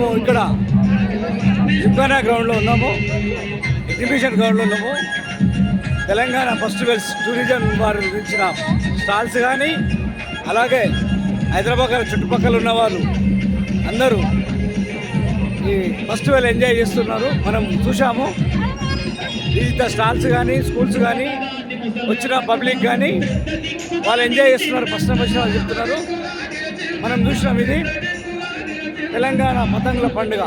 మేము ఇక్కడ జింకానా గ్రౌండ్లో ఉన్నాము ఎగ్జిబిషన్ గ్రౌండ్లో ఉన్నాము. తెలంగాణ ఫెస్టివల్స్ టూరిజం వారు ఇచ్చిన స్టాల్స్ కానీ అలాగే హైదరాబాద్ చుట్టుపక్కల ఉన్నవారు అందరూ ఈ ఫెస్టివల్ ఎంజాయ్ చేస్తున్నారు. మనం చూసాము వివిధ స్టాల్స్ కానీ స్కూల్స్ కానీ వచ్చిన పబ్లిక్ కానీ వాళ్ళు ఎంజాయ్ చేస్తున్నారు. ఫస్ట్ ఫస్ట్ వచ్చిన వాళ్ళు చెప్తున్నారు. మనం చూసినాం ఇది. తెలంగాణ పతంగుల పండుగ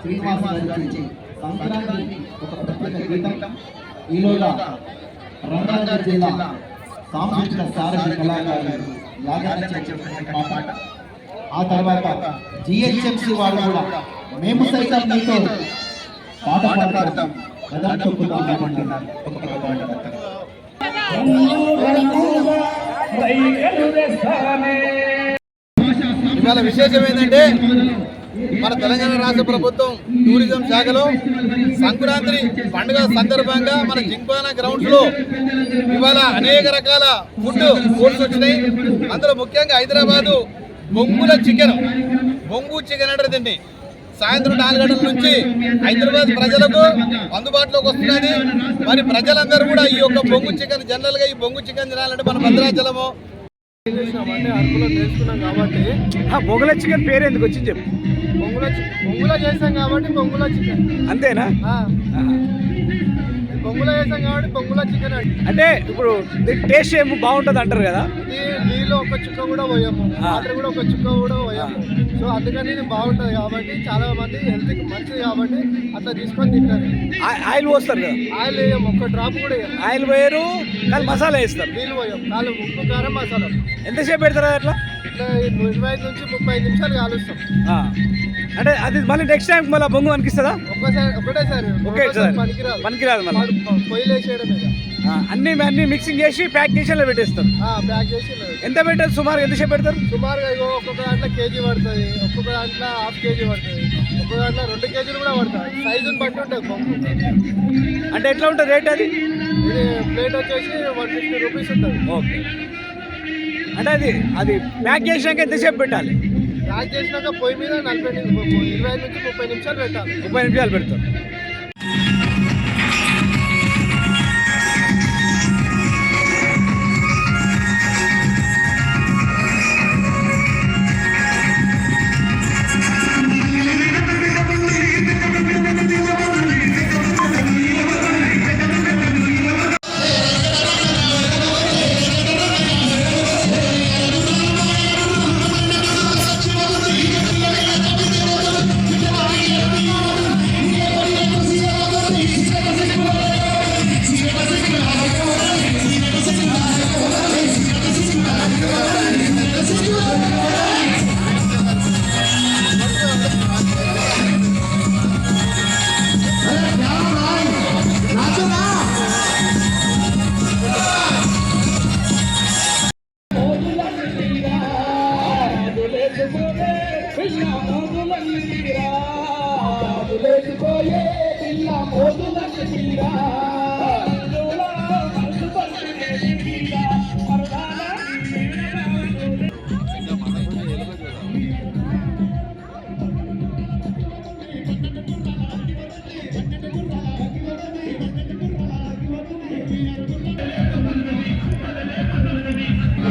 శ్రీనివాస ఈలోగా రంగారెడ్డి జిల్లా సాంస్కృతిక సారథి కళాకారులు పాట ఆ తర్వాత జిహెచ్ఎంసి వారు కూడా మేము సైతం మీతో పాట పాడతాం కదా చెప్పుదాం ఒక పాట ఇవాళ విశేషం ఏంటంటే మన తెలంగాణ రాష్ట్ర ప్రభుత్వం టూరిజం శాఖలో సంక్రాంతి పండుగ సందర్భంగా మన జింపానా గ్రౌండ్స్లో ఇవాళ అనేక రకాల ఫుడ్ కోర్స్ వచ్చినాయి. అందులో ముఖ్యంగా హైదరాబాదు బొంగుల చికెన్ బొంగు చికెన్ అంటారు దీన్ని సాయంత్రం నాలుగు గంటల నుంచి హైదరాబాద్ ప్రజలకు అందుబాటులోకి వస్తున్నది మరి ప్రజలందరూ కూడా ఈ యొక్క బొంగు చికెన్ జనరల్గా ఈ బొంగు చికెన్ తినాలంటే మన భద్రాచలము. నేర్చుకున్నాం కాబట్టి. ఆ బొగల చికెన్ పేరు ఎందుకు వచ్చింది చెప్పు. బొంగుల బొంగుల చేసాం కాబట్టి బొంగుల చికెన్. అంతేనా? బొంగుల చేసాం కాబట్టి బొంగుల చికెన్ అంటే అంటే ఇప్పుడు టేస్ట్ ఏమో బాగుంటుంది అంటారు కదా? ఇది నీళ్ళు ఒక చుక్క కూడా పోయాము. వాటర్ కూడా ఒక చుక్క కూడా పోయాము. సో అందుకని ఇది బాగుంటుంది కాబట్టి చాలా మంది హెల్త్కి మంచిది కాబట్టి అట్లా తీసుకొని తింటారు. ఆయిల్ పోస్తారు కదా? ఆయిల్ వేయం ఒక్క డ్రాప్ కూడా ఆయిల్ పోయారు కానీ మసాలా వేస్తారు. నీళ్ళు పోయాం కాలు ఉప్పు కారం మసాలా. ఎంతసేపు పెడతారు అట్లా? ఇరవై ఐదు నుంచి ముప్పై ఐదు నిమిషాలు కాలుస్తాం. అంటే అది మళ్ళీ నెక్స్ట్ టైం మళ్ళీ బొంగు అనిపిస్తుందా? ఒక్కసారి ఒకటేసారి ఓకే సార్. పనికిరాదు. పనికిరాదు మళ్ళీ. పొయ్యిలు వేసేయడమే ఇక. ఆ, అన్ని అన్ని మిక్సింగ్ చేసి ప్యాక్ చేసి అలా పెట్టేస్తారు ప్యాక్ చేసి. ఎంత పెట్టారు? సుమారు ఎంతసేపు పెడతారు? సుమారుగా ఇగో ఒక్కొక్క దాంట్లో కేజీ పడుతుంది. ఒక్కొక్క దాంట్లో హాఫ్ కేజీ పడుతుంది. ఒక్కొక్క దాంట్లో రెండు కేజీలు కూడా పడుతుంది సైజుని బట్టి ఉంటుంది అంటే ఎట్లా ఉంటుంది రేట్ అది? ప్లేట్ వచ్చేసి వన్ ఫిఫ్టీ రూపీస్ ఉంటుంది. ఓకే. అంటే అది అది ప్యాక్ చేసినాక ఎంతసేపు పెట్టాలి? ప్యాక్ చేసినాక పొయ్యి మీద నలభై ఇరవై ఐదు నుంచి ముప్పై నిమిషాలు పెట్టాలి. ముప్పై నిమిషాలు పెడతాం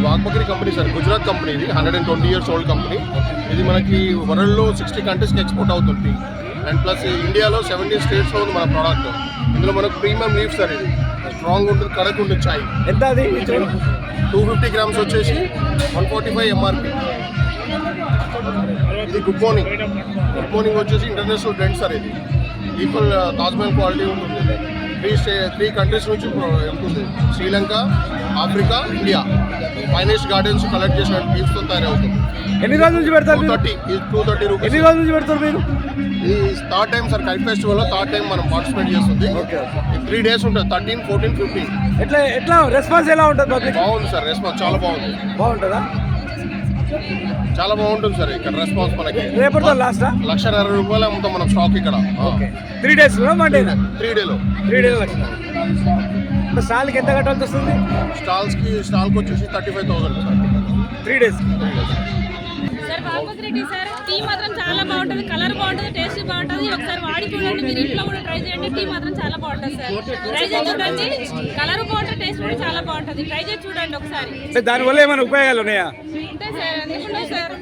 Wagh Bakri company sir Gujarat company ఇది hundred and twenty years old company. ఇది మనకి వరల్డ్లో సిక్స్టీ కంట్రీస్కి ఎక్స్పోర్ట్ అవుతుంది. అండ్ ప్లస్ ఇండియాలో సెవెంటీన్ స్టేట్స్లో ఉంది మన ప్రోడక్ట్ ఇందులో మనకు ప్రీమియం లీఫ్ సార్ ఇది. స్ట్రాంగ్ ఉంటుంది కడక్ ఉంటుంది చాయ్. ఎంత అది? టూ ఫిఫ్టీ గ్రామ్స్ వచ్చేసి వన్ ఫార్టీ ఫైవ్ ఎంఆర్పి ఇది గుడ్ మార్నింగ్ గుడ్ మార్నింగ్ వచ్చేసి ఇంటర్నేషనల్ బ్రాండ్ సార్ ఇది. ఈక్వల్ తాజ్మహల్ క్వాలిటీ ఉంటుంది. త్రీ స్టే త్రీ కంట్రీస్ నుంచి ఉంటుంది Sri Lanka Africa India finance gardens collect చేసిన లీవ్స్తో తయారవుతుంది. ఎన్ని రోజుల నుంచి పెడతారు? థర్టీ టూ థర్టీ ఎన్ని రూపీస్ రోజుల నుంచి పెడతారు మీరు? ఈ థర్డ్ టైం సార్ కైట్ ఫెస్టివల్లో థర్డ్ టైం మనం పార్టిసిపేట్ చేస్తుంది. ఓకే, త్రీ డేస్ ఉంటుంది థర్టీన్ ఫోర్టీన్ ఫిఫ్టీన్. ఎట్లా ఎట్లా రెస్పాన్స్ ఎలా ఉంటుంది పబ్లిక్ బాగుంది సార్ రెస్పాన్స్ చాలా బాగుంది. బాగుంటుందా? చాలా బాగుంటుంది సార్ ఇక్కడ రెస్పాన్స్ మనకి. రేపటితో లాస్టా లక్ష అరవై రూపాయలు అమ్ముతాం మనం స్టాక్ ఇక్కడ. Three days one day three డేలో త్రీ డేస్ లక్ష స్టాల్కి ఎంత కట్టాల్సి వస్తుంది? స్టాల్స్కి స్టాల్కి వచ్చేసి thirty five thousand sir three days sir బాగుంది రెడ్డి సార్ టీ మాత్రం చాలా బాగుంటుంది కలర్ బాగుంటుంది టేస్ట్ బాగుంటుంది. ఒకసారి వాడి చూడండి మీరు ఇంట్లో కూడా ట్రై చేయండి టీ మాత్రం చాలా బాగుంటుంది సార్. ట్రై చేసి చూడండి కలర్ బాగుంటుంది టేస్ట్ కూడా చాలా బాగుంటుంది. ట్రై చేసి చూడండి ఒకసారి. దానివల్ల ఏమైనా ఉపయోగాలు ఉన్నాయా? ఉంటాయి సార్ ఎందుకు సార్?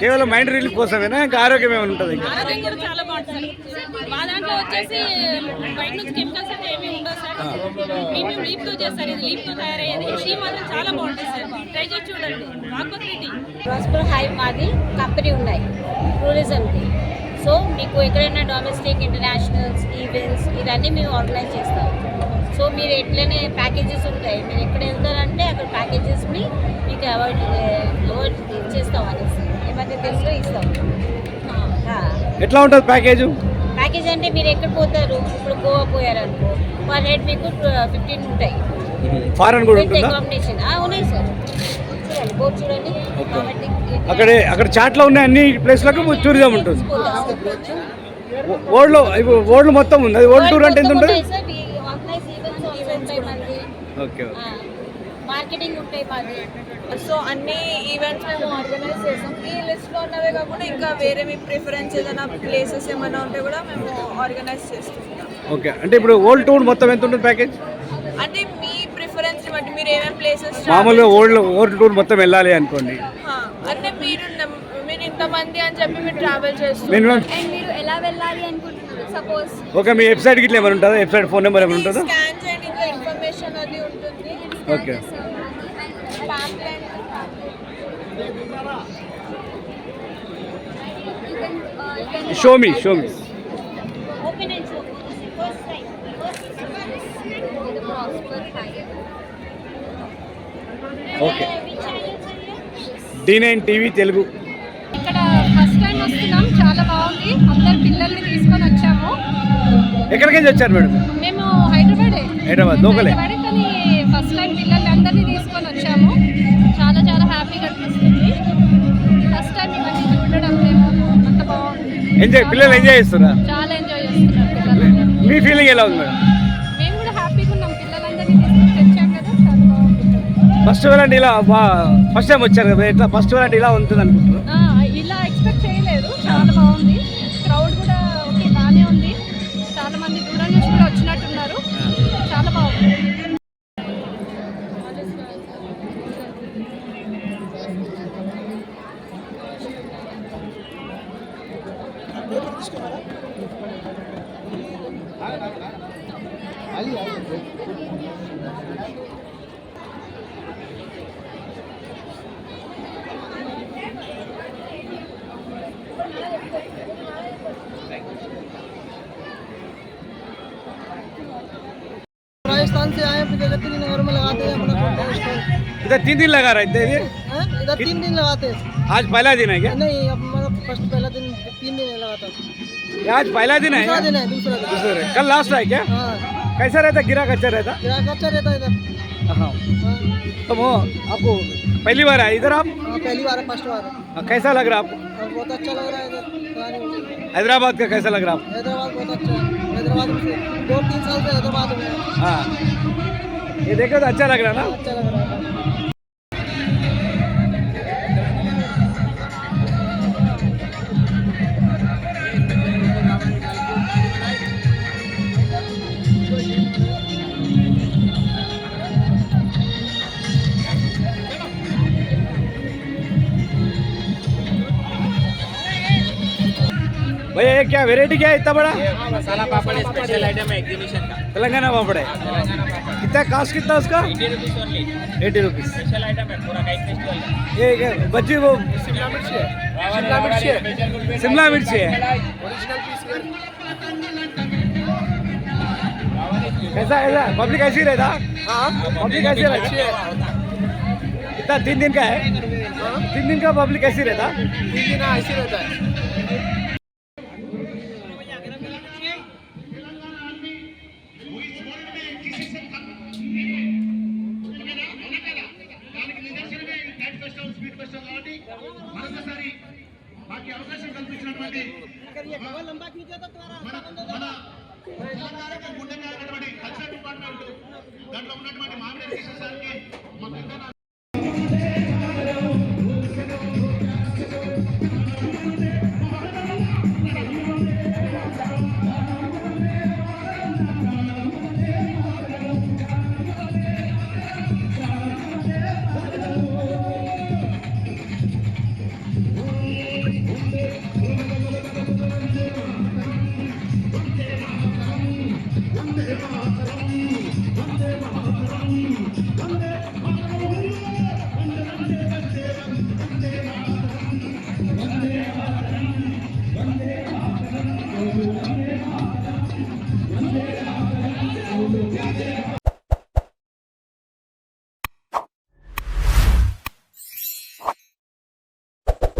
కేవలం మైండ్ రిలీఫ్ కోసమేనా? ఇంకా ఆరోగ్యం ఏమైనా ఉంటుంది ఇంకా? ఆరోగ్యం కూడా చాలా బాగుంటుంది సార్. మా దాంట్లో వచ్చేసి బయట నుంచి కెమికల్స్ అయితే ఏమీ ఉండవు సార్. మేము లీప్తో చేస్తారు. ఇది లీప్తో తయారయ్యేది. టీ మాత్రం చాలా బాగుంటుంది సార్. ట్రై చేసి చూడండి. బాగుంది టీ ప్రాస్పర్ హై మాది కంపెనీ ఉన్నాయి. టూరిజంకి సో మీకు ఎక్కడైనా డొమెస్టిక్ ఇంటర్నేషనల్స్ ఈవెంట్స్ ఇవన్నీ మేము ఆర్గనైజ్ చేస్తాం. సో మీరు ఎట్లనే ప్యాకేజెస్ ఉంటాయి మీరు ఎక్కడ వెళ్తారంటే అక్కడ ప్యాకేజెస్ని మీకు అవాయిడ్ అవాయిడ్ చేస్తాం అనేసి తెలుసు ఇస్తాం. ఎట్లా ఉంటుంది ప్యాకేజు ప్యాకేజ్ అంటే మీరు ఎక్కడ పోతారు ఇప్పుడు గోవా పోయారనుకో పర్ హెడ్ మీకు ఫిఫ్టీన్ ఉంటాయి ఫారెన్ కూడా ఉంటుందా అకామిడేషన్ ఉన్నాయి సార్ చూడండి బోర్డు చూడండి కాబట్టి అక్కడే అక్కడ చాట్లో ఉన్న అన్ని ప్లేస్లకు టూరిజం ఉంటుంది ఓల్డ్లో ఇప్పుడు ఓల్డ్ మొత్తం ఉంది అది ఓల్డ్ టూర్ అంటే ఎంత ఉంటుంది మార్కెటింగ్ ఉంటాయి మాది. సో అన్ని ఈవెంట్స్ మేము ఆర్గనైజ్ చేస్తాం. ఈ లిస్ట్లో ఉన్నవే కాకుండా ఇంకా వేరే మీ ప్రిఫరెన్స్ ఏదైనా ప్లేసెస్ ఏమైనా ఉంటే కూడా మేము ఆర్గనైజ్ చేస్తుంటాం ఓకే అంటే ఇప్పుడు ఓల్డ్ టూర్ మొత్తం ఎంత ఉంటుంది ప్యాకేజ్ అంటే మీ ప్రిఫరెన్స్ బట్టి మీరు ఏమేమి ప్లేసెస్ మామూలుగా ఓల్డ్ ఓల్డ్ టూర్ మొత్తం వెళ్ళాలి అనుకోండి. అంటే మీరు మీరు ఇంతమంది అని చెప్పి మీరు ట్రావెల్ చేస్తున్నారు అండ్ మీరు ఎలా వెళ్ళాలి అనుకుంటున్నారు? సపోజ్ ఓకే మీ వెబ్సైట్ గిట్ల ఏమైనా ఉంటుందా? వెబ్సైట్ ఫోన్ నెంబర్ ఏమైనా ఉంటుందా స్కాన్ చేయండి ఇంకా ఇన్ఫర్మేషన్ అది ఉంటుంది okay. Show me show me okay D nine TV Telugu ఇక్కడ ఫస్ట్ టైం వస్తున్నాం. చాలా బాగుంది. అందరు పిల్లల్ని తీసుకొని వచ్చాము. ఎక్కడికి వచ్చారు మేడం? మేము హైదరాబాదే. హైదరాబాద్ లోకలే. ఫస్ట్ టైం పిల్లల్ని అందరినీ తీసుకొని వచ్చాము. చాలా చాలా హ్యాపీగా అనిపిస్తుంది. ఫస్ట్ టైం ఇవన్నీ చూడడం మేము. అంత బాగుంది. ఎంజాయ్ పిల్లలు ఎంజాయ్ చేస్తారా చాలా ఎంజాయ్ చేస్తున్నారు పిల్లలు. మీ ఫీలింగ్ ఎలా ఉంది? మేడం మేము కూడా హ్యాపీగా ఉన్నాం. పిల్లలందరినీ తీసుకొని తెచ్చాం కదా చాలా బాగుంది. అంటే ఇలా ఫస్ట్ టైం వచ్చారు కదా ఎట్లా ఫస్ట్ అంటే ఇలా ఉంటుంది అనుకుంటున్నారు तीन में लगाते हैं अपना इधर तीन दिन लगा रहा है इधर हैं? इधर तीन दिन लगाते हैं। आज पहला दिन है क्या? नहीं अब मतलब फ़र्स्ट पहला दिन तीन दिन लगाता आज पहला दिन है दूसरा दिन है दूसरा दिन। दूसरा कल लास्ट है क्या? हाँ। कैसा रहता? गिरा अच्छा रहता? ग्राहक अच्छा रहता इधर। हाँ। हाँ। तो वो आपको पहली बार आए इधर आप? पहली बार फ़र्स्ट बार है। कैसा लग रहा है आपको बहुत अच्छा लग रहा है इधर। हैदराबाद का कैसा लग रहा है आपको? हैदराबाद बहुत अच्छा है। हैदराबाद दो तीन साल से हैदराबाद में हाँ। ये देखो तो अच्छा लग रहा है ना? अच्छा लग रहा है। भैया ये क्या वेराइटी क्या है इतना बड़ा? मसाला पापड़ स्पेशल आइटम है एग्जीबिशन का। तेलंगाना पापड़ है कितना कास्ट कितना उसका? एटी रुपीज़ आइटम है ये बच्ची वो शिमला मिर्ची है। शिमला मिर्ची है। शिमला मिर्ची है। कैसा ऐसा पब्लिक ऐसी रहता? पब्लिक ऐसी रहता? कितना तीन दिन का है? तीन दिन का पब्लिक ऐसी रहता? तीन दिन ऐसे रहता है। తెలంగాణకి గుండె కల్చరల్ డిపార్ట్మెంట్. దాంట్లో ఉన్నటువంటి మామిడి సార్కి మాకు